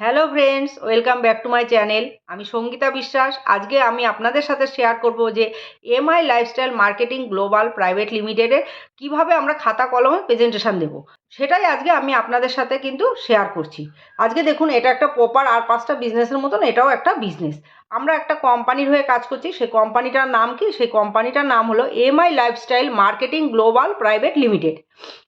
Hello friends welcome back to my channel আমি সঙ্গীতা বিশ্বাস। আজকে আমি আপনাদের সাথে শেয়ার করব যে MI lifestyle marketing global private লিমিটেডের কীভাবে আমরা খাতা কলমে প্রেজেন্টেশন দেব। সেটাই আজকে আমি আপনাদের সাথে কিন্তু শেয়ার করছি। আজকে দেখুন, এটা একটা প্রপার আর পাঁচটা বিজনেসের মতন, এটাও একটা বিজনেস আমরা একটা কোম্পানির হয়ে কাজ করছি সেই কোম্পানিটার নাম কি? সেই কোম্পানিটার নাম হলো MI lifestyle marketing global private limited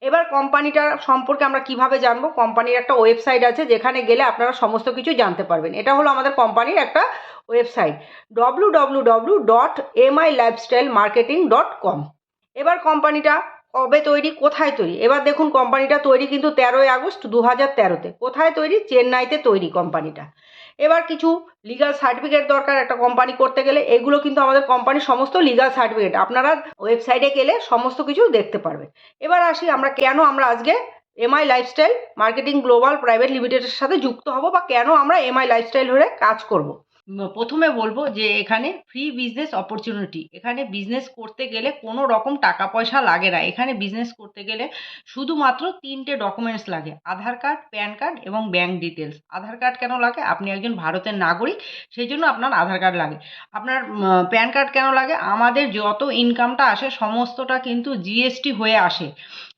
এবার কোম্পানিটার সম্পর্কে আমরা কীভাবে জানব? কোম্পানির একটা ওয়েবসাইট আছে, যেখানে গেলে আপনারা সমস্ত কিছু জানতে পারবেন। এটা হলো আমাদের কোম্পানির একটা website W W W dot MI lifestyle marketing dot com এবার কোম্পানিটা কবে তৈরি, কোথায় তৈরি? এবার দেখুন কোম্পানিটা তৈরি কিন্তু তেরোই আগস্ট দু হাজার তেরোতে। কোথায় তৈরি? চেন্নাইতে তৈরি কোম্পানিটা এবার কিছু লিগাল সার্টিফিকেট দরকার একটা কোম্পানি করতে গেলে। এগুলো কিন্তু আমাদের কোম্পানির সমস্ত লিগাল সার্টিফিকেট আপনারা ওয়েবসাইটে গেলে সমস্ত কিছু দেখতে পারবেন। এবার আসি আমরা কেন আমরা আজকে MI lifestyle marketing global private লিমিটেডের সাথে যুক্ত হব বা কেন আমরা এমআই লাইফস্টাইল হয়ে কাজ করব? প্রথমে বলব যে এখানে ফ্রি বিজনেস অপরচুনিটি এখানে বিজনেস করতে গেলে কোনো রকম টাকা পয়সা লাগে না। এখানে বিজনেস করতে গেলে শুধুমাত্র তিনটে ডকুমেন্টস লাগে, আধার কার্ড প্যান কার্ড এবং ব্যাঙ্ক ডিটেলস আধার কার্ড কেন লাগে? আপনি একজন ভারতের নাগরিক সেই জন্য আপনার আধার কার্ড লাগে। আপনার প্যান কার্ড কেন লাগে? আমাদের যত ইনকামটা আসে, সমস্তটা কিন্তু জিএসটি হয়ে আসে।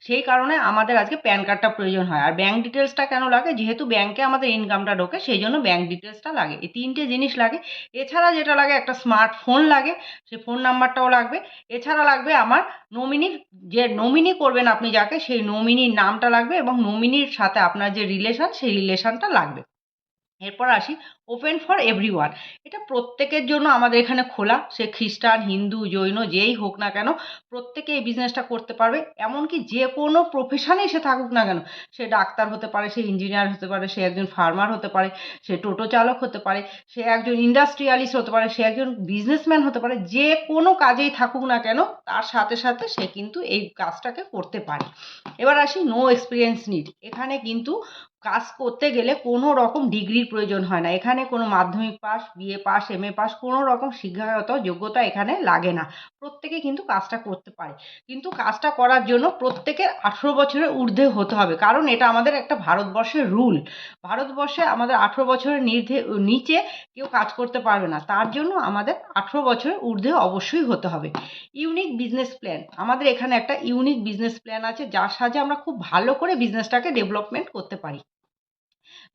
সেই কারণে আমাদের আজকে প্যান কার্ডটা প্রয়োজন হয়। আর ব্যাঙ্ক ডিটেলসটা কেন লাগে? যেহেতু ব্যাংকে আমাদের ইনকামটা ঢোকে, সেই জন্য ব্যাঙ্ক ডিটেলসটা লাগে। এই তিনটে জিনিস লাগে। এছাড়া যেটা লাগে, একটা স্মার্টফোন লাগে সে ফোন নাম্বারটাও লাগবে। এছাড়া লাগবে আমার নমিনি যে নমিনি করবেন আপনি যাকে, সেই নমিনির নামটা লাগবে এবং নমিনির সাথে আপনার যে রিলেশন সেই রিলেশনটা লাগবে। এরপর আসি ওপেন ফর এভরি এটা প্রত্যেকের জন্য আমাদের এখানে খোলা। সে খ্রিস্টান, হিন্দু, জৈন, যেই হোক না কেন, প্রত্যেকে এই বিজনেসটা করতে পারবে। এমনকি যে কোনো প্রফেশনেই সে থাকুক না কেন, সে ডাক্তার হতে পারে, সে ইঞ্জিনিয়ার হতে পারে, সে একজন ফার্মার হতে পারে, সে টোটো চালক হতে পারে, সে একজন ইন্ডাস্ট্রিয়ালিস্ট হতে পারে, সে একজন বিজনেসম্যান হতে পারে, যে কোনো কাজেই থাকুক না কেন, তার সাথে সাথে সে কিন্তু এই কাজটাকে করতে পারে। এবার আসি নো এক্সপিরিয়েন্স নিড এখানে কিন্তু কাজ করতে গেলে কোনো রকম ডিগ্রির প্রয়োজন হয় না। এখানে কোনো মাধ্যমিক pass, BA pass M A pass কোনো রকম শিক্ষাগত যোগ্যতা এখানে লাগে না। প্রত্যেকে কিন্তু কাজটা করতে পারে। কিন্তু কাজটা করার জন্য প্রত্যেকের আঠেরো বছরের ঊর্ধ্বে হতে হবে। কারণ এটা আমাদের একটা ভারতবর্ষের রুল। ভারতবর্ষে আমাদের আঠেরো বছরের নির্ধে, নিচে কেউ কাজ করতে পারবে না। তার জন্য আমাদের আঠেরো বছরের ঊর্ধ্বে অবশ্যই হতে হবে। Unique business plan. আমাদের এখানে একটা ইউনিক বিজনেস প্ল্যান আছে, যার সাহায্যে আমরা খুব ভালো করে বিজনেসটাকে ডেভেলপমেন্ট করতে পারি।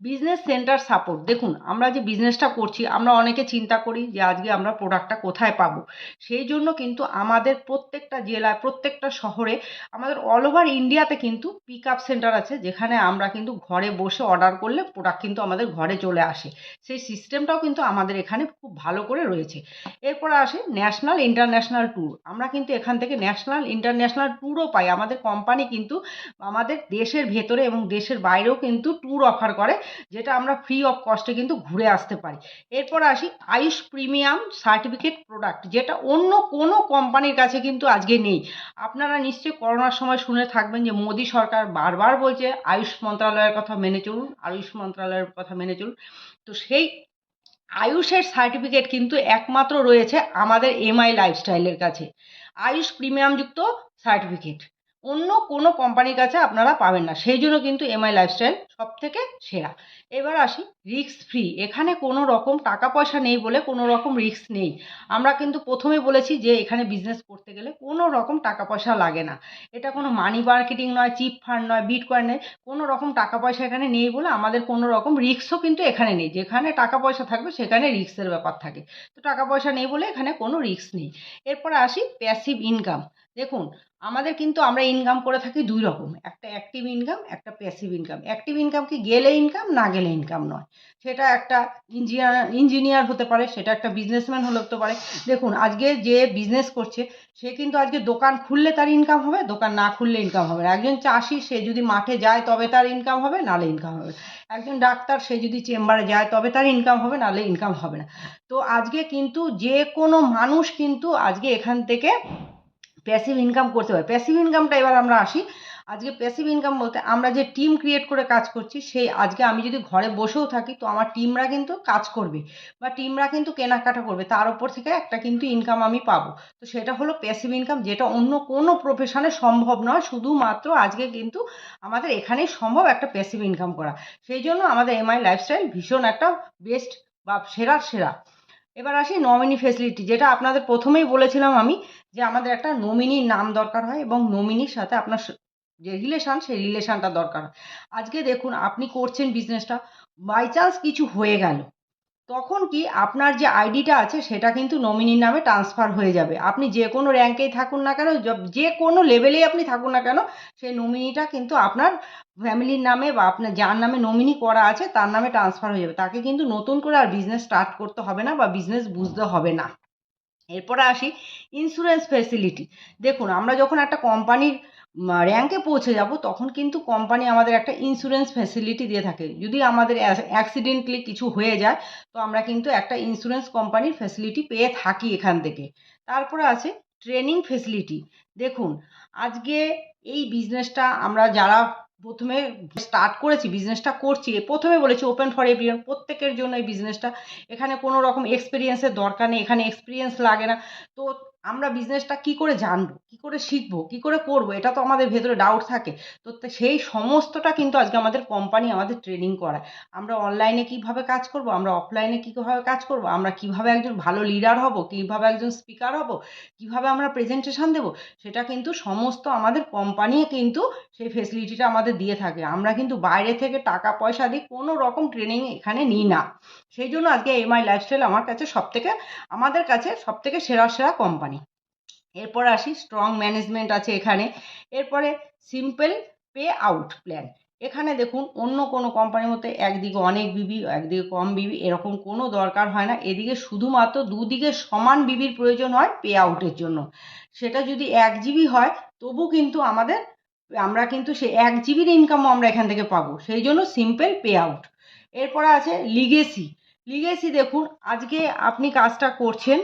বিজনেস সেন্টার সাপোর্ট দেখুন, আমরা যে বিজনেসটা করছি, আমরা অনেকে চিন্তা করি যে আজকে আমরা প্রোডাক্টটা কোথায় পাবো। সেই জন্য কিন্তু আমাদের প্রত্যেকটা জেলায়, প্রত্যেকটা শহরে, আমাদের অল ওভার ইন্ডিয়াতে কিন্তু পিক আপ সেন্টার আছে, যেখানে আমরা কিন্তু ঘরে বসে অর্ডার করলে প্রোডাক্ট কিন্তু আমাদের ঘরে চলে আসে। সেই সিস্টেমটাও কিন্তু আমাদের এখানে খুব ভালো করে রয়েছে। এরপর আসে ন্যাশনাল ইন্টারন্যাশনাল ট্যুর আমরা কিন্তু এখান থেকে ন্যাশনাল ইন্টারন্যাশনাল ট্যুরও পাই। আমাদের কোম্পানি কিন্তু আমাদের দেশের ভেতরে এবং দেশের বাইরেও কিন্তু ট্যুর অফার করে। যেটা আমরা ফ্রি অফ কস্টে কিন্তু ঘুরে আসতে পারি। এরপর আসি আয়ুষ প্রিমিয়াম সার্টিফিকেট প্রোডাক্ট যেটা অন্য কোনো কোম্পানির কাছে কিন্তু আজকে নেই। আপনারা নিশ্চয়ই করোনার সময় শুনে থাকবেন যে মোদী সরকার বারবার বলছে, আয়ুষ মন্ত্রণালয়ের কথা মেনে চলুন, আয়ুষ মন্ত্রণালয়ের কথা মেনে চলুন। তো সেই আয়ুষের সার্টিফিকেট কিন্তু একমাত্র রয়েছে আমাদের এমআই লাইফস্টাইলের কাছে। আয়ুষ প্রিমিয়ামযুক্ত সার্টিফিকেট অন্য কোনো কোম্পানির কাছে আপনারা পাবেন না। সেই জন্য কিন্তু এমআই লাইফস্টাইল সব থেকে সেরা। এবার আসি রিস্ক ফ্রি এখানে কোনো রকম টাকা পয়সা নেই বলে কোনো রকম রিস্ক নেই। আমরা কিন্তু প্রথমে বলেছি যে এখানে বিজনেস করতে গেলে কোনো রকম টাকা পয়সা লাগে না। এটা কোনো মানি মার্কেটিং নয় চিপ ফান্ড নয় বিট কয়েন নয়, কোনো রকম টাকা পয়সা এখানে নেই বলে আমাদের কোনো রকম রিস্কও কিন্তু এখানে নেই। যেখানে টাকা পয়সা থাকবে সেখানে রিস্কের ব্যাপার থাকে। তো টাকা পয়সা নেই বলে এখানে কোনো রিস্ক নেই। এরপরে আসি প্যাসিভ ইনকাম দেখুন, আমাদের কিন্তু আমরা ইনকাম করে থাকি দুই রকম। একটা অ্যাক্টিভ ইনকাম একটা প্যাসিভ ইনকাম অ্যাক্টিভ ইনকাম কি গেলে ইনকাম না গেলে ইনকাম নয়। সেটা একটা ইঞ্জিনিয়ার ইঞ্জিনিয়ার হতে পারে, সেটা একটা বিজনেসম্যান হলে হতে পারে। দেখুন, আজকে যে বিজনেস করছে, সে কিন্তু আজকে দোকান খুললে তার ইনকাম হবে, দোকান না খুললে ইনকাম হবে একজন চাষি, সে যদি মাঠে যায়, তবে তার ইনকাম হবে নালে ইনকাম হবে একজন ডাক্তার, সে যদি চেম্বারে যায়, তবে তার ইনকাম হবে নালে ইনকাম হবে না। তো আজকে কিন্তু যে কোনো মানুষ কিন্তু আজকে এখান থেকে প্যাসিভ ইনকাম করতে পারে। প্যাসিভ ইনকামটা এবার আমরা আসি আজকে প্যাসিভ ইনকাম বলতে আমরা যে টিম ক্রিয়েট করে কাজ করছি, সেই আজকে আমি যদি ঘরে বসেও থাকি, তো আমার টিমরা কিন্তু কাজ করবে বা টিমরা কিন্তু কেনাকাটা করবে। তার উপর থেকে একটা কিন্তু ইনকাম আমি পাবো। তো সেটা হলো প্যাসিভ ইনকাম যেটা অন্য কোনো প্রফেশনে সম্ভব নয়। শুধুমাত্র আজকে কিন্তু আমাদের এখানেই সম্ভব একটা প্যাসিভ ইনকাম করা। সেই জন্য আমাদের এমআই লাইফস্টাইল ভীষণ একটা বেস্ট বা সেরার সেরা। এবার আসি নমিনি ফেসিলিটি যেটা আপনাদের প্রথমেই বলেছিলাম আমি যে আমাদের একটা নমিনির নাম দরকার হয় এবং নমিনির সাথে আপনার যে রিলেশান সেই রিলেশানটা দরকার। আজকে দেখুন, আপনি করছেন বিজনেসটা বাই চান্স কিছু হয়ে গেল। তখন কি আপনার যে আইডিটা আছে, সেটা কিন্তু নমিনির নামে ট্রান্সফার হয়ে যাবে। আপনি যে কোনো র্যাঙ্কেই থাকুন না কেন যে কোনো লেভেলেই আপনি থাকুন না কেন, সেই নমিনিটা কিন্তু আপনার ফ্যামিলির নামে বা আপনার যার নামে নমিনি করা আছে, তার নামে ট্রান্সফার হয়ে যাবে। তাকে কিন্তু নতুন করে আর বিজনেস স্টার্ট করতে হবে না বা বিজনেস বুঝতে হবে না। এরপরে আসি ইন্স্যুরেন্স ফেসিলিটি দেখুন, আমরা যখন একটা কোম্পানির র্যাঙ্কে পৌঁছে যাব, তখন কিন্তু কোম্পানি আমাদের একটা ইন্স্যুরেন্স ফেসিলিটি দিয়ে থাকে। যদি আমাদের অ্যাক্সিডেন্টলি কিছু হয়ে যায়, তো আমরা কিন্তু একটা ইন্স্যুরেন্স কোম্পানির ফেসিলিটি পেয়ে থাকি এখান থেকে। তারপরে আছে ট্রেনিং ফেসিলিটি দেখুন, আজকে এই বিজনেসটা আমরা যারা প্রথমে স্টার্ট করেছি বিজনেসটা করছি, প্রথমে বলেছি ওপেন ফর এভরিওয়ান প্রত্যেকের জন্য এই বিজনেসটা এখানে কোনো রকম এক্সপিরিয়েন্সের দরকার নেই, এখানে এক্সপিরিয়েন্স লাগে না। তো আমরা বিজনেসটা কি করে জানব? কি করে শিখব? কি করে করব? এটা তো আমাদের ভেতরে ডাউট থাকে। তো সেই সমস্তটা কিন্তু আজকে আমাদের কোম্পানি আমাদের ট্রেনিং করায়। আমরা অনলাইনে কীভাবে কাজ করব? আমরা অফলাইনে কীভাবে কাজ করব? আমরা কীভাবে একজন ভালো লিডার হব? কীভাবে একজন স্পিকার হব? কীভাবে আমরা প্রেজেন্টেশন দেব? সেটা কিন্তু সমস্ত আমাদের কোম্পানি কিন্তু সেই ফেসিলিটিটা আমাদের দিয়ে থাকে। আমরা কিন্তু বাইরে থেকে টাকা পয়সা দিয়ে কোনো রকম ট্রেনিং এখানে নিই না। সেই জন্য আজকে এমআই লাইফস্টাইল আমার কাছে সবথেকে, আমাদের কাছে সবথেকে সেরা সেরা কোম্পানি এরপর আসি স্ট্রং ম্যানেজমেন্ট আছে এখানে। এরপরে সিম্পল পে আউট প্ল্যান এখানে দেখুন, অন্য কোনো কোম্পানির মধ্যে একদিকে অনেক বিবি একদিকে কম বিবি এরকম কোনো দরকার হয় না। এদিকে শুধুমাত্র দুদিকে সমান বিবির প্রয়োজন হয় পে আউটের জন্য। সেটা যদি এক জিবি হয়, তবু কিন্তু আমাদের, আমরা কিন্তু সেই এক জিবির ইনকামও আমরা এখান থেকে পাবো। সেই জন্য সিম্পল পে আউট এরপরে আছে লিগেসি লিগেসি দেখুন, আজকে আপনি কাজটা করছেন,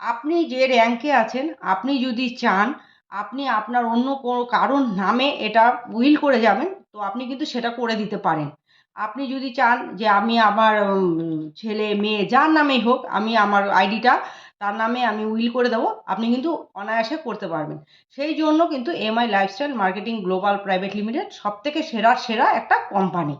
আপনি যে র্যাঙ্কে আছেন, আপনি যদি চান, আপনি আপনার অন্য কোনো কারোর নামে এটা উইল করে যাবেন, তো আপনি কিন্তু সেটা করে দিতে পারেন। আপনি যদি চান যে আমি আমার ছেলে, মেয়ে, যার নামেই হোক, আমি আমার আইডিটা তার নামে আমি উইল করে দেবো, আপনি কিন্তু অনায়াসে করতে পারবেন। সেই জন্য কিন্তু MI lifestyle marketing global private limited সব থেকে সেরা সেরা একটা কোম্পানি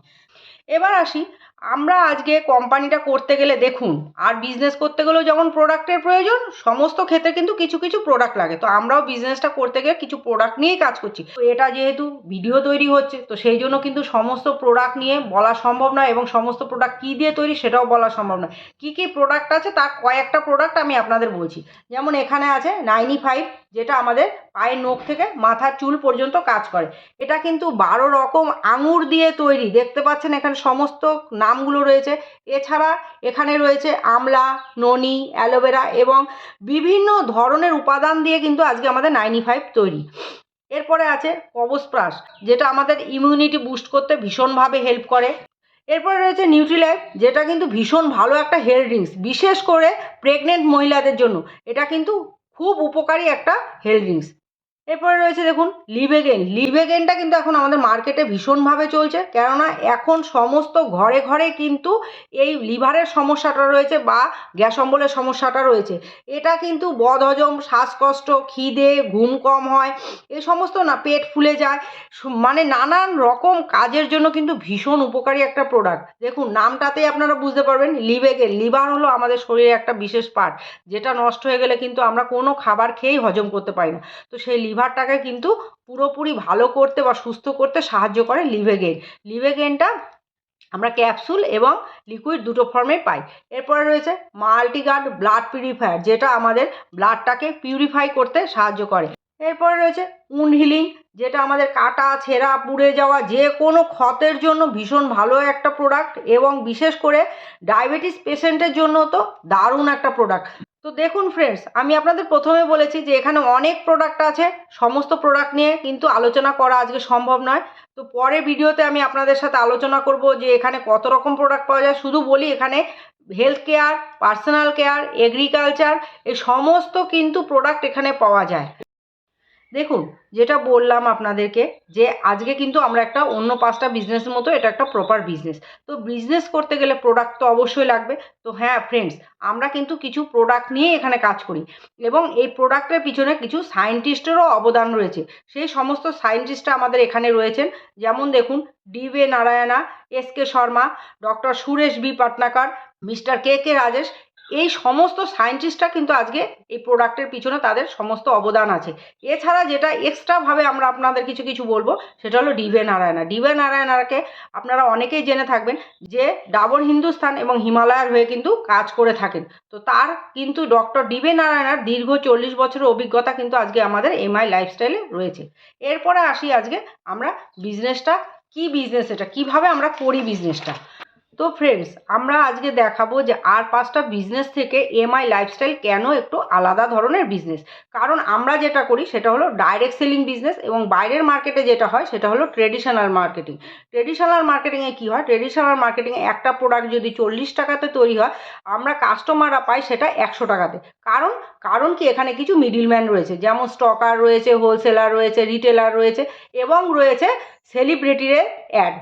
এবার আসি আমরা আজকে কোম্পানিটা করতে গেলে দেখুন, আর বিজনেস করতে গেলেও যেমন প্রোডাক্টের প্রয়োজন, সমস্ত ক্ষেত্রে কিন্তু কিছু কিছু প্রোডাক্ট লাগে। তো আমরাও বিজনেসটা করতে গেলে কিছু প্রোডাক্ট নিয়েই কাজ করছি। তো এটা যেহেতু ভিডিও তৈরি হচ্ছে, তো সেই জন্য কিন্তু সমস্ত প্রোডাক্ট নিয়ে বলা সম্ভব নয় এবং সমস্ত প্রোডাক্ট কী দিয়ে তৈরি সেটাও বলা সম্ভব নয়। কী কী প্রোডাক্ট আছে তার কয়েকটা প্রোডাক্ট আমি আপনাদের বলছি। যেমন এখানে আছে নাইনি ফাইভ যেটা আমাদের পায়ের নখ থেকে মাথার চুল পর্যন্ত কাজ করে। এটা কিন্তু বারো রকম আঙুর দিয়ে তৈরি। দেখতে পাচ্ছেন এখানে সমস্ত নামগুলো রয়েছে। এছাড়া এখানে রয়েছে আমলা, ননি, অ্যালোভেরা এবং বিভিন্ন ধরনের উপাদান দিয়ে কিন্তু আজকে আমাদের নাইনি ফাইভ তৈরি। এরপরে আছে কবচ প্লাস যেটা আমাদের ইমিউনিটি বুস্ট করতে ভীষণভাবে হেল্প করে। এরপরে রয়েছে নিউট্রিলাইফ যেটা কিন্তু ভীষণ ভালো একটা হেলথ ড্রিঙ্কস বিশেষ করে প্রেগনেন্ট মহিলাদের জন্য। এটা কিন্তু খুব উপকারী একটা হেলথ ড্রিঙ্কস এরপরে রয়েছে দেখুন লিভেগেন লিভেগেনটা কিন্তু এখন আমাদের মার্কেটে ভীষণভাবে চলছে, কেননা এখন সমস্ত ঘরে ঘরে কিন্তু এই লিভারের সমস্যাটা রয়েছে বা গ্যাস অম্বলের সমস্যাটা রয়েছে। এটা কিন্তু বদহজম, শ্বাসকষ্ট, খিদে, ঘুম কম হয় এ সমস্ত না পেট ফুলে যায় মানে নানান রকম কাজের জন্য কিন্তু ভীষণ উপকারী একটা প্রোডাক্ট দেখুন নামটাতেই আপনারা বুঝতে পারবেন লিভেগেন লিভার হলো আমাদের শরীরের একটা বিশেষ পার্ট যেটা নষ্ট হয়ে গেলে কিন্তু আমরা কোনো খাবার খেয়েই হজম করতে পারি না। তো সেই লিভারটাকে কিন্তু পুরোপুরি ভালো করতে বা সুস্থ করতে সাহায্য করে লিভেগেন। লিভেগেনটা আমরা ক্যাপসুল এবং লিকুইড দুটো ফর্মে পাই। এরপরে রয়েছে মাল্টিগার্ড ব্লাড পিউরিফায়ার, যেটা আমাদের ব্লাডটাকে পিউরিফাই করতে সাহায্য করে। এরপরে রয়েছে উন্ড হিলিং যেটা আমাদের কাটা, ছেঁড়া, পুড়ে যাওয়া যে কোনো ক্ষতের জন্য ভীষণ ভালো একটা প্রোডাক্ট এবং বিশেষ করে ডায়াবেটিস পেশেন্টের জন্য তো দারুণ একটা প্রোডাক্ট তো দেখুন ফ্রেন্ডস আমি আপনাদের প্রথমে বলেছি যে এখানে অনেক প্রোডাক্ট আছে, সমস্ত প্রোডাক্ট নিয়ে কিন্তু আলোচনা করা আজকে সম্ভব নয়। তো পরে ভিডিওতে আমি আপনাদের সাথে আলোচনা করব যে এখানে কত রকম প্রোডাক্ট পাওয়া যায়। শুধু বলি এখানে health care personal care agriculture এই সমস্ত কিন্তু প্রোডাক্ট এখানে পাওয়া যায়। দেখুন, যেটা বললাম আপনাদেরকে যে আজকে কিন্তু আমরা একটা অন্য পাঁচটা বিজনেসের মতো এটা একটা প্রপার বিজনেস তো বিজনেস করতে গেলে প্রোডাক্ট তো অবশ্যই লাগবে। তো হ্যাঁ ফ্রেন্ডস আমরা কিন্তু কিছু প্রোডাক্ট নিয়ে এখানে কাজ করি এবং এই প্রোডাক্টের পিছনে কিছু সায়েন্টিস্টেরও অবদান রয়েছে। সেই সমস্ত সায়েন্টিস্টরা আমাদের এখানে রয়েছেন। যেমন দেখুন, D Narayana, S K Sharma, doctor Suresh B Patnakar, mister K K Rajesh এই সমস্ত সায়েন্টিস্টরা কিন্তু আজকে এই প্রোডাক্টের পিছনে তাদের সমস্ত অবদান আছে। এছাড়া যেটা এক্সট্রাভাবে আমরা আপনাদের কিছু কিছু বলব, সেটা হলো ডিবে নারায়ণা ডিবে নারায়ণাকে আপনারা অনেকেই জেনে থাকবেন যে ডাবর হিন্দুস্তান এবং হিমালয়ার হয়ে কিন্তু কাজ করে থাকেন। তো তার কিন্তু ডক্টর ডিবে নারায়ণার দীর্ঘ চল্লিশ বছরের অভিজ্ঞতা কিন্তু আজকে আমাদের এমআই লাইফস্টাইলে রয়েছে। এরপরে আসি আজকে আমরা বিজনেসটা কি বিজনেস এটা? কীভাবে আমরা করি বিজনেসটা তো ফ্রেন্ডস আমরা আজকে দেখাবো যে আর পাঁচটা বিজনেস থেকে এমআই লাইফস্টাইল কেন একটু আলাদা ধরনের বিজনেস কারণ আমরা যেটা করি সেটা হলো ডাইরেক্ট সেলিং বিজনেস এবং বাইরের মার্কেটে যেটা হয় সেটা হলো ট্রেডিশনাল মার্কেটিং ট্রেডিশনাল মার্কেটিংয়ে কী হয়? ট্রেডিশনাল মার্কেটিংয়ে একটা প্রোডাক্ট যদি চল্লিশ টাকাতে তৈরি হয়, আমরা কাস্টমাররা পাই সেটা একশো টাকাতে। কারণ কারণ কি? এখানে কিছু মিডিলম্যান রয়েছে, যেমন স্টকার রয়েছে হোলসেলার রয়েছে রিটেলার রয়েছে এবং রয়েছে সেলিব্রিটির অ্যাড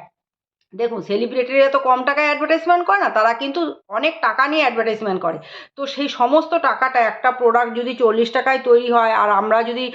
দেখুন সেলিব্রিটিরা তো কম টাকায় অ্যাডভার্টাইজমেন্ট করে না, তারা কিন্তু অনেক টাকা নিয়ে অ্যাডভার্টাইজমেন্ট করে। তো সেই সমস্ত টাকাটা, একটা প্রোডাক্ট যদি চল্লিশ টাকায় তৈরি হয়, আর আমরা যদি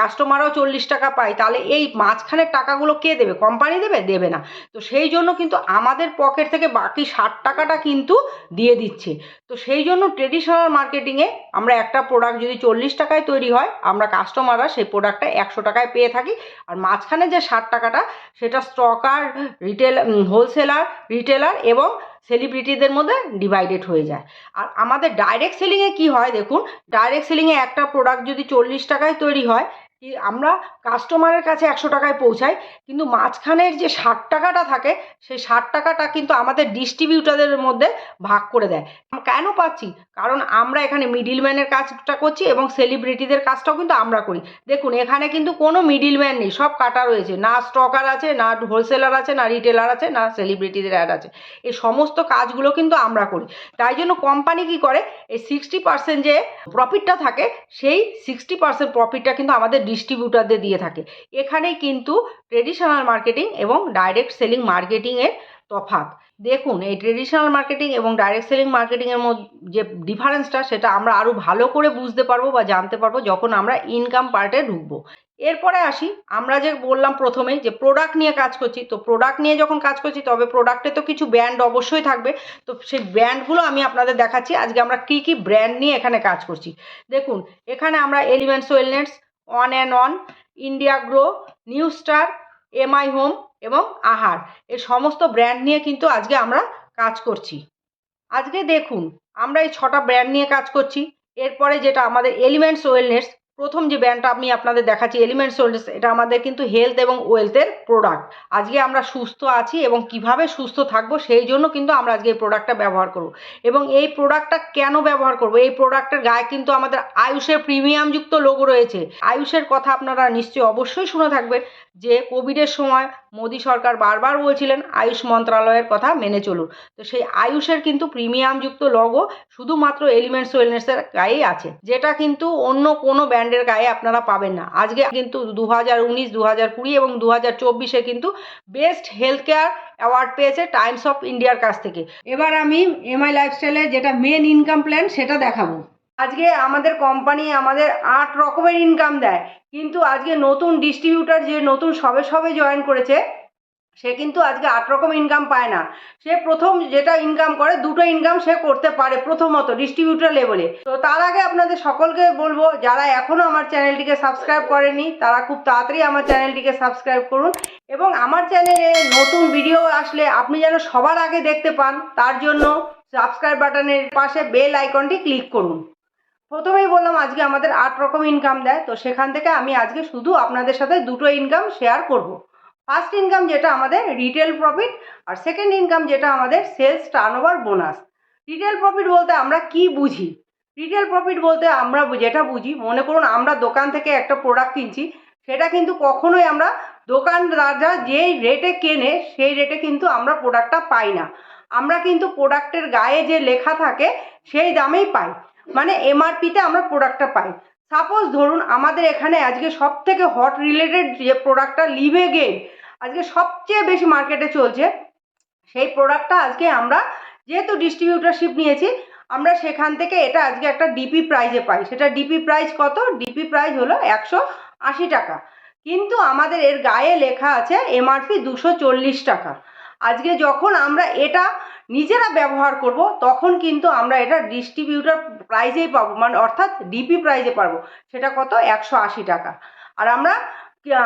কাস্টমারও চল্লিশ টাকা পাই, তাহলে এই মাঝখানের টাকাগুলো কে দেবে? কোম্পানি দেবে? দেবে না। তো সেই জন্য কিন্তু আমাদের পকেট থেকে বাকি ষাট টাকাটা কিন্তু দিয়ে দিচ্ছে। তো সেই জন্য ট্রেডিশনাল মার্কেটিংয়ে আমরা একটা প্রোডাক্ট যদি চল্লিশ টাকায় তৈরি হয়, আমরা কাস্টমাররা সেই প্রোডাক্টটা একশো টাকায় পেয়ে থাকি। আর মাঝখানে যে ষাট টাকাটা, সেটা স্টকার রিটেল হোলসেলার রিটেলার এবং সেলিব্রিটিদের মধ্যে ডিভাইডেড হয়ে যায়। আর আমাদের ডাইরেক্ট সেলিংয়ে কি হয় দেখুন ডাইরেক্ট সেলিংয়ে একটা প্রোডাক্ট যদি চল্লিশ টাকায় তৈরি হয় কি আমরা কাস্টমারের কাছে একশো টাকায় পৌঁছাই, কিন্তু মাঝখানের যে ষাট টাকাটা থাকে, সেই ষাট টাকাটা কিন্তু আমাদের ডিস্ট্রিবিউটারদের মধ্যে ভাগ করে দেয়। কেন পাচ্ছি? কারণ আমরা এখানে মিডিলম্যানের কাজটা করছি এবং সেলিব্রিটিদের কাজটাও কিন্তু আমরা করি। দেখুন, এখানে কিন্তু কোনো মিডিলম্যান নেই, সব কাটা রয়েছে। না স্টকার আছে, না হোলসেলার আছে, না রিটেলার আছে, না সেলিব্রিটিদের অ্যাড আছে। এই সমস্ত কাজগুলো কিন্তু আমরা করি। তাই জন্য কোম্পানি কি করে? এই সিক্সটি পার্সেন্ট যে প্রফিটটা থাকে, সেই সিক্সটি পার্সেন্ট প্রফিটটা কিন্তু আমাদের ডিস্ট্রিবিউটারদের দিয়ে থাকে। এখানেই কিন্তু ট্রেডিশনাল মার্কেটিং এবং ডাইরেক্ট সেলিং মার্কেটিংয়ের তফাৎ। দেখুন, এই ট্রেডিশনাল মার্কেটিং এবং ডাইরেক্ট সেলিং মার্কেটিংয়ের মধ্যে যে ডিফারেন্সটা সেটা আমরা আরও ভালো করে বুঝতে পারব বা জানতে পারব যখন আমরা ইনকাম পার্টে ঢুকবো। এরপরে আসি, আমরা যে বললাম প্রথমেই যে প্রোডাক্ট নিয়ে কাজ করছি, তো প্রোডাক্ট নিয়ে যখন কাজ করছি, তবে প্রোডাক্টে তো কিছু ব্র্যান্ড অবশ্যই থাকবে। তো সেই ব্র্যান্ডগুলো আমি আপনাদের দেখাচ্ছি। আজকে আমরা কী কী ব্র্যান্ড নিয়ে এখানে কাজ করছি। দেখুন, এখানে আমরা elements wellness on and on India grow new star MI home এবং আহার এই সমস্ত ব্র্যান্ড নিয়ে কিন্তু আজকে আমরা কাজ করছি। আজকে দেখুন, আমরা এই ছটা ব্র্যান্ড নিয়ে কাজ করছি। এরপরে যেটা আমাদের এলিমেন্টস ওয়েলনেস প্রথম যে ব্র্যান্ডটা আমি আপনাদের দেখাচ্ছি এলিমেন্ট সোল্ডার্স এটা আমাদের কিন্তু হেলথ এবং ওয়েলথের প্রোডাক্ট আজকে আমরা সুস্থ আছি এবং কীভাবে সুস্থ থাকব সেই জন্য কিন্তু আমরা আজকে এই প্রোডাক্টটা ব্যবহার করব। এবং এই প্রোডাক্টটা কেন ব্যবহার করব? এই প্রোডাক্টের গায়ে কিন্তু আমাদের আয়ুষের প্রিমিয়ামযুক্ত লোগো রয়েছে। আয়ুষের কথা আপনারা নিশ্চয়ই অবশ্যই শুনে থাকবেন। যে কোভিডের সময় মোদী সরকার বারবার বলছিলেন আয়ুষ মন্ত্রণালয়ের কথা মেনে চলুন। তো সেই আয়ুষের কিন্তু প্রিমিয়ামযুক্ত লগো শুধুমাত্র এলিমেন্টস ওয়েলনেসের গায়েই আছে, যেটা কিন্তু অন্য কোনো ব্র্যান্ডের গায়ে আপনারা পাবেন না। আজকে কিন্তু দু হাজার উনিশ দু হাজার কুড়ি এবং দু হাজার চব্বিশে কিন্তু বেস্ট হেলথ কেয়ার অ্যাওয়ার্ড পেয়েছে টাইমস অফ ইন্ডিয়ার কাছ থেকে। এবার আমি এমআই লাইফস্টাইলের যেটা মেন ইনকাম প্ল্যান সেটা দেখাবো। আজকে আমাদের কোম্পানি আমাদের আট রকমের ইনকাম দেয়। কিন্তু আজকে নতুন ডিস্ট্রিবিউটার যে নতুন সবে সবে জয়েন করেছে, সে কিন্তু আজকে আট রকম ইনকাম পায় না। সে প্রথম যেটা ইনকাম করে, দুটো ইনকাম সে করতে পারে প্রথমত ডিস্ট্রিবিউটার লেভেলে তো তার আগে আপনাদের সকলকে বলব, যারা এখনও আমার চ্যানেলটিকে সাবস্ক্রাইব করেনি, তারা খুব তাড়াতাড়ি আমার চ্যানেলটিকে সাবস্ক্রাইব করুন। এবং আমার চ্যানেলে নতুন ভিডিও আসলে আপনি যেন সবার আগে দেখতে পান, তার জন্য সাবস্ক্রাইব বাটনের পাশে বেল আইকনটি ক্লিক করুন। প্রথমেই বললাম আজকে আমাদের আট রকম ইনকাম দেয়, তো সেখান থেকে আমি আজকে শুধু আপনাদের সাথে দুটো ইনকাম শেয়ার করব। ফার্স্ট ইনকাম যেটা আমাদের রিটেল প্রফিট আর সেকেন্ড ইনকাম যেটা আমাদের sales turnover bonus retail profit বলতে আমরা কি বুঝি? রিটেল প্রফিট বলতে আমরা যেটা বুঝি, মনে করুন আমরা দোকান থেকে একটা প্রোডাক্ট কিনছি, সেটা কিন্তু কখনোই আমরা দোকানদাররা যেই রেটে কেনে, সেই রেটে কিন্তু আমরা প্রোডাক্টটা পাই না। আমরা কিন্তু প্রোডাক্টের গায়ে যে লেখা থাকে, সেই দামেই পাই। মানে এমআরপিতে আমরা প্রোডাক্টটা পাই। সাপোজ ধরুন আমাদের এখানে আজকে সব থেকে হট রিলেটেড যে প্রোডাক্টটা লিভে গেম আজকে সবচেয়ে বেশি মার্কেটে চলছে, সেই প্রোডাক্টটা আজকে আমরা যেহেতু ডিস্ট্রিবিউটারশিপ নিয়েছি, আমরা সেখান থেকে এটা আজকে একটা ডিপি প্রাইজে পাই। সেটা ডিপি প্রাইজ কত? ডিপি প্রাইজ হলো একশো আশি টাকা। কিন্তু আমাদের এর গায়ে লেখা আছে এমআরপি দুশো চল্লিশ টাকা। আজকে যখন আমরা এটা নিজেরা ব্যবহার করব, তখন কিন্তু আমরা এটা ডিস্ট্রিবিউটার প্রাইজেই পাবো মানে অর্থাৎ ডিপি প্রাইজে পারব। সেটা কত? একশো আশি টাকা। আর আমরা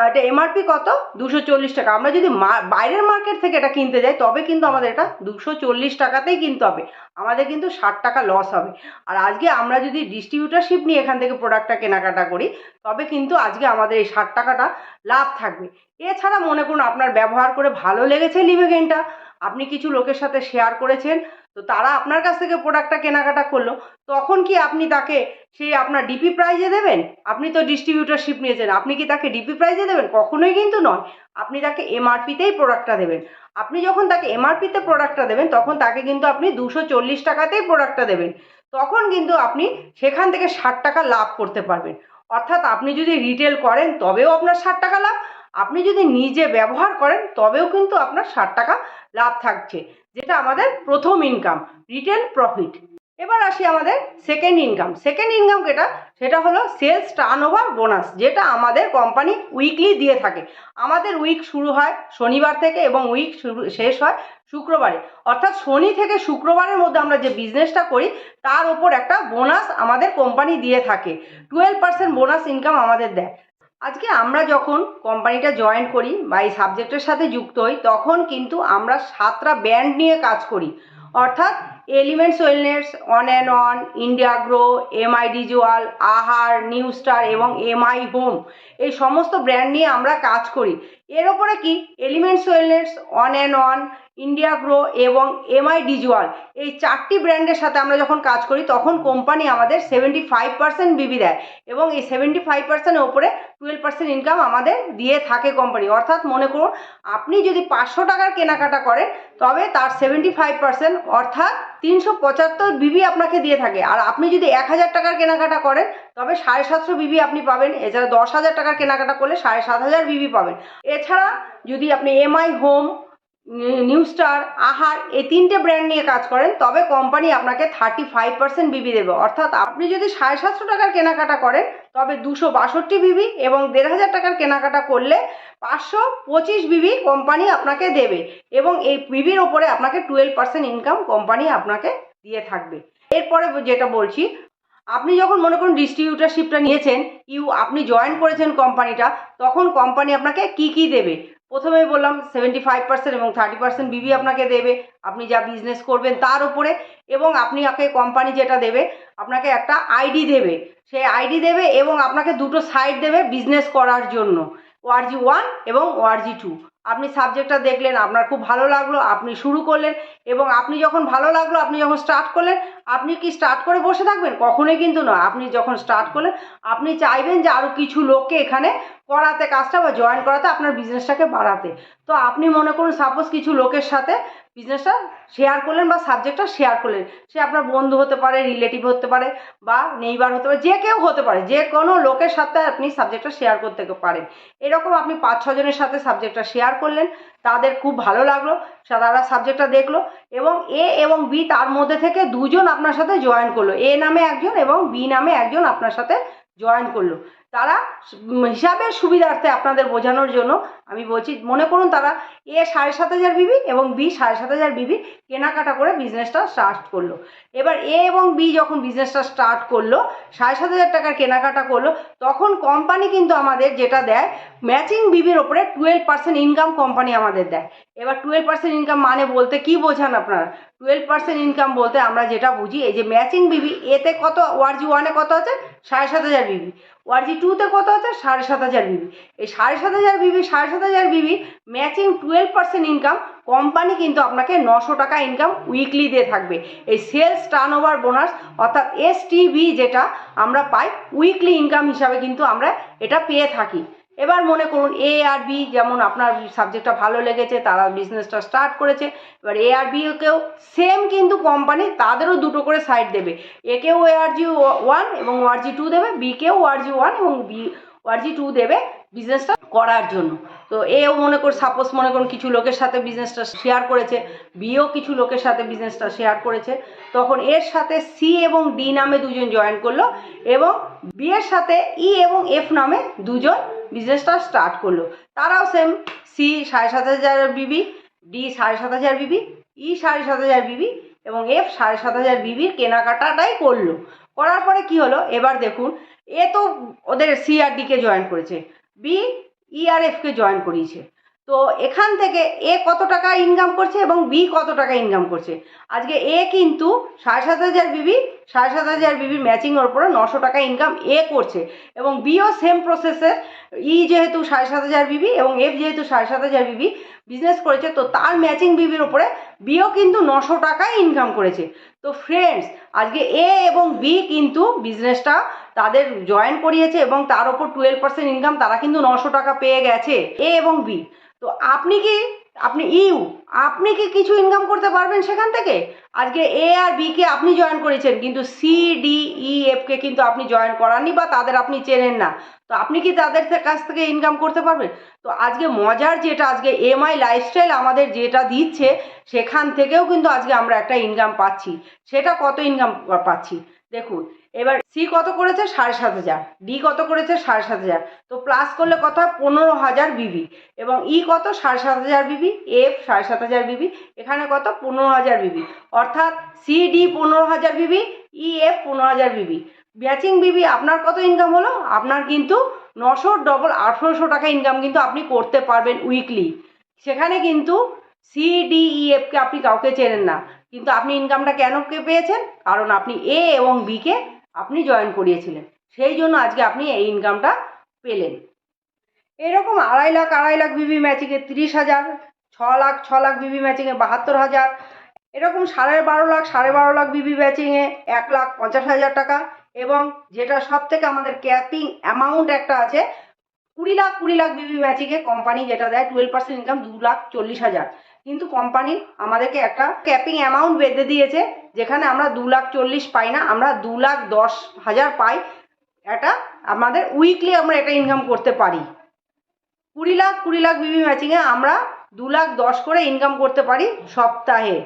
এটা এমআরপি কত? দুশো চল্লিশ টাকা। আমরা যদি বাইরের মার্কেট থেকে এটা কিনতে যাই, তবে কিন্তু আমাদের এটা দুশো চল্লিশ টাকাতেই কিনতে হবে। আমাদের কিন্তু ষাট টাকা লস হবে। আর আজকে আমরা যদি ডিস্ট্রিবিউটারশিপ নিয়ে এখান থেকে প্রোডাক্টটা কেনাকাটা করি, তবে কিন্তু আজকে আমাদের এই ষাট টাকাটা লাভ থাকবে। এছাড়া মনে করুন, আপনার ব্যবহার করে ভালো লেগেছে লিভেগেনটা আপনি কিছু লোকের সাথে শেয়ার করেছেন, তো তারা আপনার কাছ থেকে প্রোডাক্টটা কেনাকাটা করল, তখন কি আপনি তাকে সেই আপনার ডিপি প্রাইজে দেবেন? আপনি তো ডিস্ট্রিবিউটারশিপ নিয়েছেন, আপনি কি তাকে ডিপি প্রাইজে দেবেন? কখনোই কিন্তু নয়, আপনি তাকে এমআরপিতেই প্রোডাক্টটা দেবেন। আপনি যখন তাকে এমআরপিতে প্রোডাক্টটা দেবেন, তখন তাকে কিন্তু আপনি দুশো চল্লিশ টাকাতেই প্রোডাক্টটা দেবেন। তখন কিন্তু আপনি সেখান থেকে ষাট টাকা লাভ করতে পারবেন। অর্থাৎ আপনি যদি রিটেল করেন, তবেও আপনার ষাট টাকা লাভ আপনি যদি নিজে ব্যবহার করেন, তবেও কিন্তু আপনার ষাট টাকা লাভ থাকছে, যেটা আমাদের প্রথম ইনকাম রিটেল প্রফিট এবার আসি আমাদের সেকেন্ড ইনকাম সেকেন্ড ইনকাম যেটা, সেটা হলো সেলস টার্ন ওভার বোনাস যেটা আমাদের কোম্পানি উইকলি দিয়ে থাকে। আমাদের উইক শুরু হয় শনিবার থেকে এবং উইক শেষ হয় শুক্রবারে। অর্থাৎ শনি থেকে শুক্রবারের মধ্যে আমরা যে বিজনেসটা করি, তার ওপর একটা বোনাস আমাদের কোম্পানি দিয়ে থাকে। টুয়েলভ পার্সেন্ট বোনাস ইনকাম আমাদের দেয়। আজকে আমরা যখন কোম্পানিটা জয়েন করি বা এই সাবজেক্টের সাথে যুক্ত হই, তখন কিন্তু আমরা সাতটা ব্যান্ড নিয়ে কাজ করি। অর্থাৎ elements wellness on and on India grow MI ডিজুয়াল আহার নিউ স্টার এবং এমআই হোম এই সমস্ত ব্র্যান্ড নিয়ে আমরা কাজ করি। এর ওপরে কি? Elements wellness on and on India grow এবং এমআই ডিজুয়াল এই চারটি ব্র্যান্ডের সাথে আমরা যখন কাজ করি, তখন কোম্পানি আমাদের সেভেন্টি ফাইভ পার্সেন্ট বিবি দেয় এবং এই সেভেন্টি ফাইভ পার্সেন্টের ওপরে টুয়েলভ পার্সেন্ট ইনকাম আমাদের দিয়ে থাকে কোম্পানি অর্থাৎ মনে করুন, আপনি যদি পাঁচশো টাকার কেনাকাটা করেন, তবে তার সেভেন্টি ফাইভ পার্সেন্ট অর্থাৎ তিনশো পঁচাত্তর বিবি আপনাকে দিয়ে থাকে। আর আপনি যদি এক হাজার টাকার কেনাকাটা করেন, তবে সাড়ে সাতশো বিবি আপনি পাবেন। এছাড়া দশ হাজার টাকার কেনাকাটা করলে সাড়ে সাত হাজার বিবি পাবেন। এছাড়া যদি আপনি এমআই হোম নিউ স্টার আহার এই তিনটে ব্র্যান্ড নিয়ে কাজ করেন, তবে কোম্পানি আপনাকে থার্টি ফাইভ পার্সেন্ট বিবি দেবে। অর্থাৎ আপনি যদি সাড়ে সাতশো টাকার কেনাকাটা করেন, তবে দুশো বাষট্টি বিবি এবং দেড় হাজার টাকার কেনাকাটা করলে পাঁচশো পঁচিশ বিবি কোম্পানি আপনাকে দেবে এবং এই বিবির ওপরে আপনাকে টুয়েলভ পার্সেন্ট ইনকাম কোম্পানি আপনাকে দিয়ে থাকবে। এরপরে যেটা বলছি আপনি যখন মনে করুন ডিস্ট্রিবিউটারশিপটা নিয়েছেন, ইউ আপনি জয়েন করেছেন কোম্পানিটা তখন কোম্পানি আপনাকে কি কি দেবে? প্রথমে বললাম সেভেন্টি ফাইভ পার্সেন্ট এবং থার্টি পার্সেন্ট বিবি আপনাকে দেবে, আপনি যা বিজনেস করবেন তার উপরে, এবং আপনি আগে কোম্পানি যেটা দেবে, আপনাকে একটা আইডি দেবে। সেই আইডি দেবে এবং আপনাকে দুটো সাইট দেবে বিজনেস করার জন্য ওআরজি ওয়ান এবং ওআরজি টু আপনি সাবজেক্টটা দেখলেন, আপনার খুব ভালো লাগল, আপনি শুরু করলেন, এবং আপনি যখন ভালো লাগল, আপনি যখন স্টার্ট করলেন আপনি কি স্টার্ট করে বসে থাকবেন? কখনোই কিন্তু নয়। আপনি যখন স্টার্ট করলেন, আপনি চাইবেন যে আরও কিছু লোককে এখানে করাতে, কাজটা বা জয়েন করাতে, আপনার বিজনেসটাকে বাড়াতে। তো আপনি মনে করুন সাপোজ কিছু লোকের সাথে বিজনেসটা শেয়ার করলেন বা সাবজেক্টটা শেয়ার করলেন। সে আপনার বন্ধু হতে পারে রিলেটিভ হতে পারে বা নেইবার হতে পারে, যে কেউ হতে পারে। যে কোনো লোকের সাথে আপনি সাবজেক্টটা শেয়ার করতে পারেন। এরকম আপনি পাঁচ ছজনের সাথে সাবজেক্টটা শেয়ার করলেন। তাদের খুব ভালো লাগল, তারা সাবজেক্টটা দেখল এবং এ এবং বি তার মধ্যে থেকে দুজন আপনার সাথে জয়েন করল। এ নামে একজন এবং বি নামে একজন আপনার সাথে জয়েন করল। তারা উম, হিসাবের সুবিধার্থে আপনাদের বোঝানোর জন্য আমি বলছি মনে করুন তারা এ সাড়ে সাত হাজার বিবি এবং বি সাড়ে সাত হাজার বিবি কেনাকাটা করে বিজনেসটা স্টার্ট করল। এবার এ এবং বি যখন বিজনেসটা স্টার্ট করল সাড়ে সাত হাজার টাকার কেনাকাটা করল তখন কোম্পানি কিন্তু আমাদের যেটা দেয় ম্যাচিং বিবির ওপরে টুয়েলভ পার্সেন্ট ইনকাম কোম্পানি আমাদের দেয়। এবার টুয়েলভ পার্সেন্ট ইনকাম মানে বলতে কি বোঝান আপনারা? টুয়েলভ পার্সেন্ট ইনকাম বলতে আমরা যেটা বুঝি এই যে ম্যাচিং বিবি এতে কত ওয়ারজি ওয়ানে কত আছে? সাড়ে সাত হাজার বিবি। ওয়ারজি টুতে কত আছে? সাড়ে সাত হাজার বিবি। এই সাড়ে সাত হাজার বিবি, সাড়ে সাত হাজার BB matching twelve percent income company কিন্তু আপনাকে নশো টাকা ইনকাম উইকলি দিয়ে থাকবে। এই সেলস টার্ন ওভার বোনাস অর্থাৎ এস যেটা আমরা পাই উইকলি ইনকাম হিসাবে কিন্তু আমরা এটা পেয়ে থাকি। এবার মনে করুন এ আর বি যেমন আপনার সাবজেক্টটা ভালো লেগেছে, তারা বিজনেসটা স্টার্ট করেছে, এবার এ আর বিকেও সেম কিন্তু কোম্পানি তাদেরও দুটো করে সাইড দেবে। একেও এ আর জি ওয়ান এবং ওয়ার জি টু দেবে বিকেও ওয়ার জি ওয়ান এবং বি ওয়ার জি টু দেবে বিজনেসটা করার জন্য। তো এও মনে করুন সাপোজ মনে করুন কিছু লোকের সাথে বিজনেসটা শেয়ার করেছে, বিও কিছু লোকের সাথে বিজনেসটা শেয়ার করেছে, তখন এর সাথে সি এবং ডি নামে দুজন জয়েন করল এবং বি এর সাথে ই এবং এফ নামে দুজন বিজনেসটা স্টার্ট করল। তারাও সেম সি সাড়ে সাত হাজার বিবি ডি সাড়ে সাত হাজার বিবি ই সাড়ে সাত হাজার বিবি এবং এফ সাড়ে সাত হাজার বিবির কেনাকাটাটাই করল। করার পরে কি হলো? এবার দেখুন, এ তো ওদের সি আর ডিকে জয়েন করেছে। বি ই আর এফকে জয়েন করিয়েছে। তো এখান থেকে এ কত টাকা ইনকাম করছে এবং বি কত টাকা ইনকাম করছে? আজকে এ কিন্তু সাড়ে সাত হাজার বিবি সাড়ে সাত হাজার বিবির ম্যাচিংয়ের উপরে নশো টাকা ইনকাম এ করছে এবং বিও সেম প্রসেসে ই যেহেতু সাড়ে সাত হাজার বিবি এবং এফ যেহেতু সাড়ে সাত হাজার বিবি বিজনেস করেছে, তো তার ম্যাচিং বিবির উপরে বিও কিন্তু নশো টাকা ইনকাম করেছে। তো ফ্রেন্ডস আজকে এ এবং বি কিন্তু বিজনেসটা তাদের জয়েন করিয়েছে এবং তার ওপর টুয়েলভ পার্সেন্ট ইনকাম তারা কিন্তু নশো টাকা পেয়ে গেছে এ এবং বি তো আপনি কি আপনি ইউ, আপনি কি কিছু ইনকাম করতে পারবেন সেখান থেকে? আজকে এ আর বি কে আপনি জয়েন করেছেন, কিন্তু সি ডি ই এফকে কিন্তু আপনি জয়েন করাননি বা তাদের আপনি চেনেন না। তো আপনি কি তাদের কাছ থেকে ইনকাম করতে পারবেন? তো আজকে মজার যেটা, আজকে এমআই লাইফস্টাইল আমাদের যেটা দিচ্ছে, সেখান থেকেও কিন্তু আজকে আমরা একটা ইনকাম পাচ্ছি। সেটা কত ইনকাম পাচ্ছি? দেখুন এবার সি কত করেছে? সাড়ে সাত হাজার। ডি কত করেছে? সাড়ে সাত হাজার। তো প্লাস করলে কত হয়? পনেরো হাজার বিবি এবং ই কত? সাড়ে সাত হাজার বিবি এফ সাড়ে সাত হাজার বিবি এখানে কত? পনেরো হাজার বিবি অর্থাৎ সি ডি পনেরো হাজার বিবি ই এফ পনেরো হাজার বিবি ম্যাচিং বিবি আপনার কত ইনকাম হলো? আপনার কিন্তু নশো ডবল আঠেরোশো টাকা ইনকাম কিন্তু আপনি করতে পারবেন উইকলি সেখানে কিন্তু সি ডি ই এফকে আপনি কাউকে চেনেন না। কিন্তু আপনি ইনকামটা কেন কে পেয়েছেন? কারণ আপনি এ এবং বিকে আপনি জয়েন করিয়েছিলেন। সেই জন্য আজকে আপনি এই ইনকামটা পেলেন। এরকম আড়াই লাখ আড়াই লাখ বিবি ম্যাচিংয়ে তিরিশ হাজার, ছ লাখ ছ লাখ বিবি ম্যাচিংয়ে বাহাত্তর হাজার, এরকম সাড়ে বারো লাখ, সাড়ে বারো লাখ বিবি ম্যাচিংয়ে এক লাখ পঞ্চাশ হাজার টাকা এবং যেটা সব থেকে আমাদের ক্যাপিং অ্যামাউন্ট একটা আছে, কুড়ি লাখ কুড়ি লাখ বিবি ম্যাচিংয়ে কোম্পানি যেটা দেয় টুয়েলভ পার্সেন্ট ইনকাম দু লাখ চল্লিশ হাজার। কিন্তু কোম্পানি আমাদেরকে একটা ক্যাপিং অ্যামাউন্ট বেঁধে দিয়েছে, যেখানে আমরা দু লাখ চল্লিশ পাই না, আমরা দু লাখ দশ হাজার পাই। এটা আমাদের উইকলি আমরা এটা ইনকাম করতে পারি। কুড়ি লাখ কুড়ি লাখ বিবি ম্যাচিংয়ে আমরা দু লাখ দশ করে ইনকাম করতে পারি সপ্তাহে।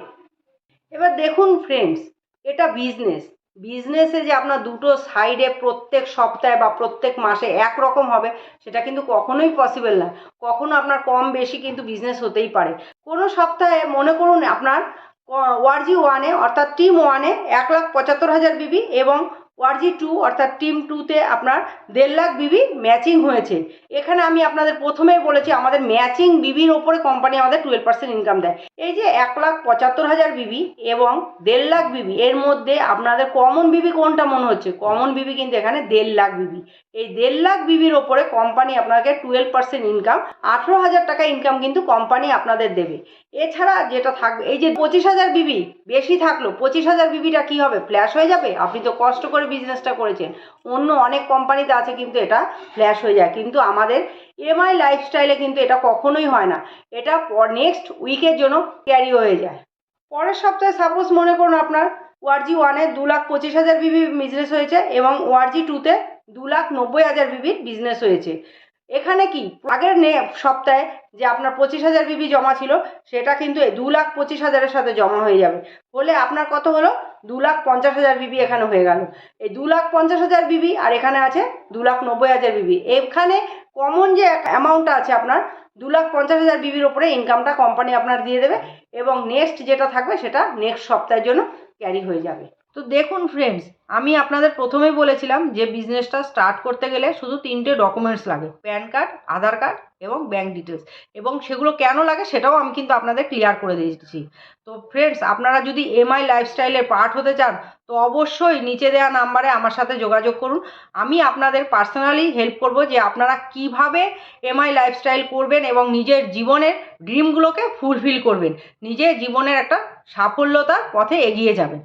এবার দেখুন ফ্রেন্ডস এটা বিজনেস বিজনেসে যে আপনার দুটো সাইডে প্রত্যেক সপ্তাহে বা প্রত্যেক মাসে একরকম হবে, সেটা কিন্তু কখনোই পসিবল না। কখনো আপনার কম বেশি কিন্তু বিজনেস হতেই পারে। কোনো সপ্তাহে মনে করুন আপনার ওয়ারজি ওয়ানে অর্থাৎ টিম ওয়ানে এক লাখ পঁচাত্তর হাজার বিবি এবং ওয়ারজি টু অর্থাৎ টিম টুতে আপনার দেড় লাখ বিবি ম্যাচিং হয়েছে। এখানে আমি আপনাদের প্রথমেই বলেছি, আমাদের ম্যাচিং বিবির ওপরে কোম্পানি আমাদের টুয়েলভ পার্সেন্ট ইনকাম দেয়। এই যে এক লাখ পঁচাত্তর হাজার বিবি এবং দেড় লাখ বিবি, এর মধ্যে আপনাদের কমন বিবি কোনটা মনে হচ্ছে? কমন বিবি কিন্তু এখানে দেড় লাখ বিবি। এই দেড় লাখ বিবির ওপরে কোম্পানি আপনাকে টুয়েলভ পার্সেন্ট ইনকাম আঠেরো হাজার টাকা ইনকাম কিন্তু কোম্পানি আপনাদের দেবে। এছাড়া যেটা থাকবে, এই যে পঁচিশ হাজার বিবি বেশি থাকল, পঁচিশ হাজার বিবিটা কী হবে? ফ্ল্যাশ হয়ে যাবে? আপনি তো কষ্ট করে বিজনেসটা করেছেন। অন্য অনেক কোম্পানিতে আছে কিন্তু এটা ফ্ল্যাশ হয়ে যায়। কিন্তু আমাদের এমআই লাইফস্টাইলে কিন্তু এটা কখনোই হয় না। এটা নেক্সট উইকের জন্য ক্যারি হয়ে যায়। পরের সপ্তাহে সাপোজ মনে করুন আপনার ওয়ারজি ওয়ানে দু লাখ পঁচিশ হাজার বিবি বিজনেস হয়েছে এবং ওয়ারজি টুতে দু লাখ নব্বই হাজার বিবির বিজনেস হয়েছে। এখানে কি? আগের নে সপ্তাহে যে আপনার পঁচিশ হাজার বিবি জমা ছিল, সেটা কিন্তু দু লাখ পঁচিশ হাজারের সাথে জমা হয়ে যাবে। হলে আপনার কত হলো? দু লাখ পঞ্চাশ হাজার বিবি এখানে হয়ে গেল। এই দু লাখ পঞ্চাশ হাজার বিবি আর এখানে আছে দু লাখ নব্বই হাজার বিবি। এখানে কমন যে অ্যামাউন্টটা আছে আপনার, দু লাখ পঞ্চাশ হাজার বিবির ওপরে ইনকামটা কোম্পানি আপনার দিয়ে দেবে এবং নেক্সট যেটা থাকবে সেটা নেক্সট সপ্তাহের জন্য ক্যারি হয়ে যাবে। তো দেখুন ফ্রেন্ডস আমি আপনাদের প্রথমেই বলেছিলাম যে বিজনেসটা স্টার্ট করতে গেলে শুধু তিনটে ডকুমেন্টস লাগে প্যান কার্ড আধার কার্ড এবং ব্যাঙ্ক ডিটেলস এবং সেগুলো কেন লাগে সেটাও আমি কিন্তু আপনাদের ক্লিয়ার করে দিয়েছি। তো ফ্রেন্ডস আপনারা যদি এমআই লাইফস্টাইলের পার্ট হতে চান, তো অবশ্যই নিচে দেওয়া নাম্বারে আমার সাথে যোগাযোগ করুন। আমি আপনাদের পার্সোনালি হেল্প করব যে আপনারা কীভাবে এমআই লাইফস্টাইল করবেন এবং নিজের জীবনের ড্রিমগুলোকে ফুলফিল করবেন। নিজের জীবনের একটা সাফল্যতার পথে এগিয়ে যাবেন।